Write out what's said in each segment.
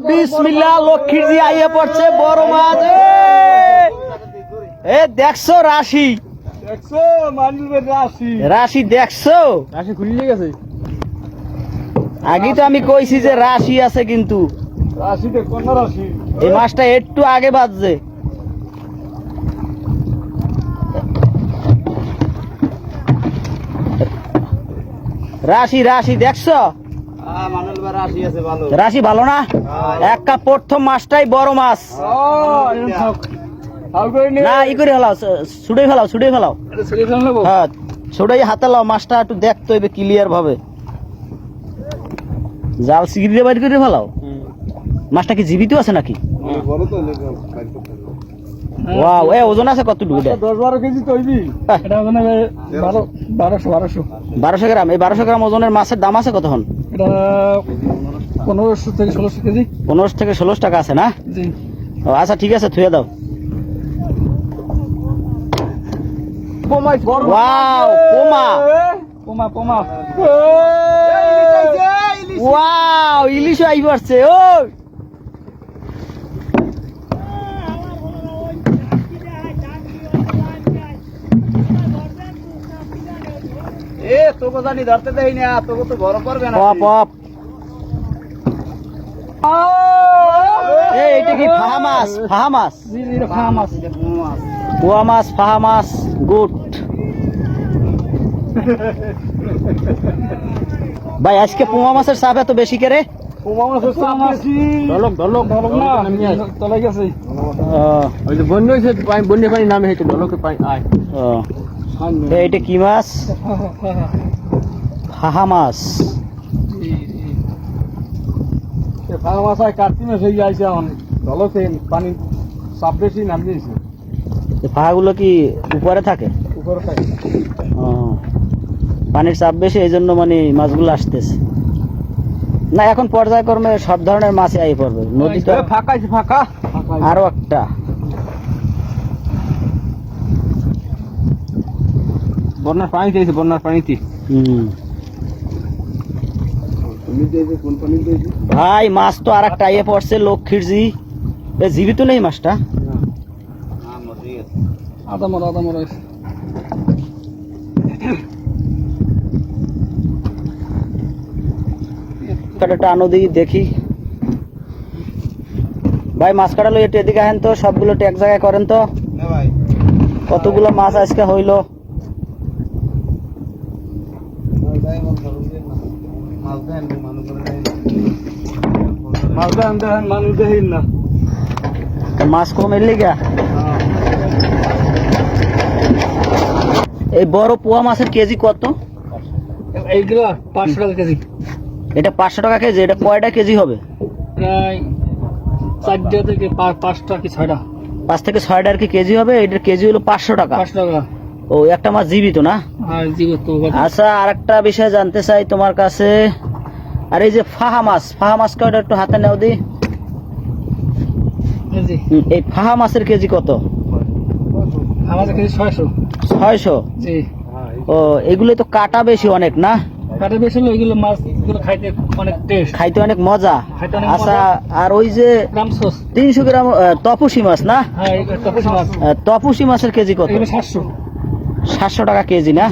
বিসমিল্লাহ লক্ষ্মীর জি আইয়ে পড়ছে বড় মাছ। এ! এ দেখছ রাশি? রাশি। রাশি দেখছ? রাশি খুললে গেছে? আগেই তো আমি কইছি যে রাশি আছে কিন্তু। রাশিতে কোন রাশি? এই মাছটা একটু আগে বাজছে। রাশি রাশি দেখছ? রাশি ভালো। রাশি ভালো না? একটা প্রথম মাছটাই বড় মাছ। না। ই করে ফেলাও ছুটে ফেলাও ছুটে ফেলাও। হ্যাঁ ছুটে হাতে লাও মাছটা একটু দেখতে হইবে ক্লিয়ার ভাবে। জাল সিগড়ি বাইর করে ফেলাও? মাছটা কি জীবিত আছে নাকি? ওয়াও এ ওজন আছে কত ডুবে দশ বারো কেজি তৈরি হ্যাঁ। এটা বারোশো বারোশো। বারোশো গ্রাম এই বারোশো গ্রাম ওজনের মাছের দাম আছে কতক্ষণ? এটা পনেরোশো থেকে ষোলোশো কেজি। পনেরোশো থেকে ষোলোশো টাকা আছে না? জি। ও, আচ্ছা ঠিক আছে থুয়ে দাও। ওয়াও পোমা। পোমা পোমা। ওয়াও ইলিশ আই পারছে ও তোকে জানি ধরতে দেই না তোকে তো বড় করবে পপ পপ এই কি ফাহা মাছ ফাহা মাছ খাওয়া মাছ পোয়া মাছ ফাহা মাছ গুড ভাই আজকে পোয়া মাছের চাপ এত বেশি করে মাছের চাপ বেশি ঢলক না তলে গেছে ও, বন্যা হয়েছে বন্যা পানি নামে হয়েছে ঢলকে পানি আয় এইটা কি মাছ ফাহা মাছ ফার্ম মাছ আয় কার্তিক মাস হয়ে আইছে এখন। ঢলকে পানি চাপ বেশি নাম দিয়েছে ফাহাগুলো কি উপরে থাকে? উপরে থাকে। ও, পানির চাপ বেশি এই জন্য মানে মাছগুলো আসতেছে। না এখন পর্যায়ক্রমে সব ধরনের মাছই আই পড়বে। নদীতে ফাঁকা আছে ফাঁকা। আরও একটা। বন্যার পানি দিয়েছে বন্যার পানিতে। হুম। ভাই মাছ তো আর একটা ইয়ে পড়ছে লক্ষ্মীর জি। এ জীবিত নেই মাছটা? আদা মরা আদা মরা কাটাটা দিই দেখি। ভাই মাছ কাটালো একটু এদিকে আহেন তো সবগুলো এক জায়গায় করেন তো। কতগুলো মাছ আজকে হইল? মাছ দেন দেন মানুষ দেখিন না। মাছ কম এলি গা এই বড় পোয়া মাছের কেজি কত? এইগুলা পাঁচশো টাকা কেজি। এটা পাঁচশো টাকা কেজি এটা কয়টা কেজি হবে? প্রায় চারটা থেকে পাঁচটা কি ছয়টা। পাঁচ থেকে ছয়টা আর কি কেজি হবে এটার কেজি হলো পাঁচশো টাকা। পাঁচশো টাকা। ও একটা মাছ জীবিত না? তো আচ্ছা আর একটা বিষয় জানতে চাই তোমার কাছে। আর এই যে ফাহা মাছ ফাহা একটু হাতে নেও দি। এই ফাহা মাছের কেজি কত? ছয়শো। ও এগুলো তো কাটা বেশি অনেক না? কাটা বেশি হলো এগুলো মাছ খাইতে অনেক টেস্ট। খাইতে অনেক মজা। আচ্ছা আর ওই যে তিনশো গ্রাম তপসি মাছ না? হ্যাঁ তপসি মাছের কেজি কত? সাতশো। সাতশো টাকা কেজি না?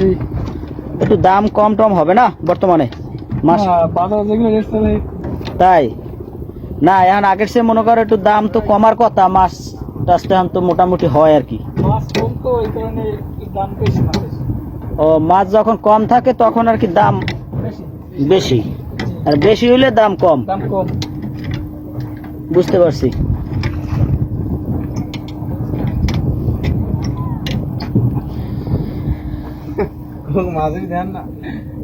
একটু দাম কম টম হবে না বর্তমানে? মাছ তাই? না এখন আগের সে মনে করো একটু দাম তো কমার কথা মাছ টাছটা এখন তো মোটামুটি হয় আর কি। ও মাছ যখন কম থাকে তখন আর কি দাম বেশি। বেশি। আর বেশি হইলে দাম কম। বুঝতে পারছি। মাঝে দেন না।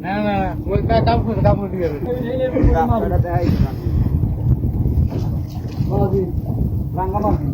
না না না ওই কাম করে কাম করে দিয়ে রাঙ্গামাটি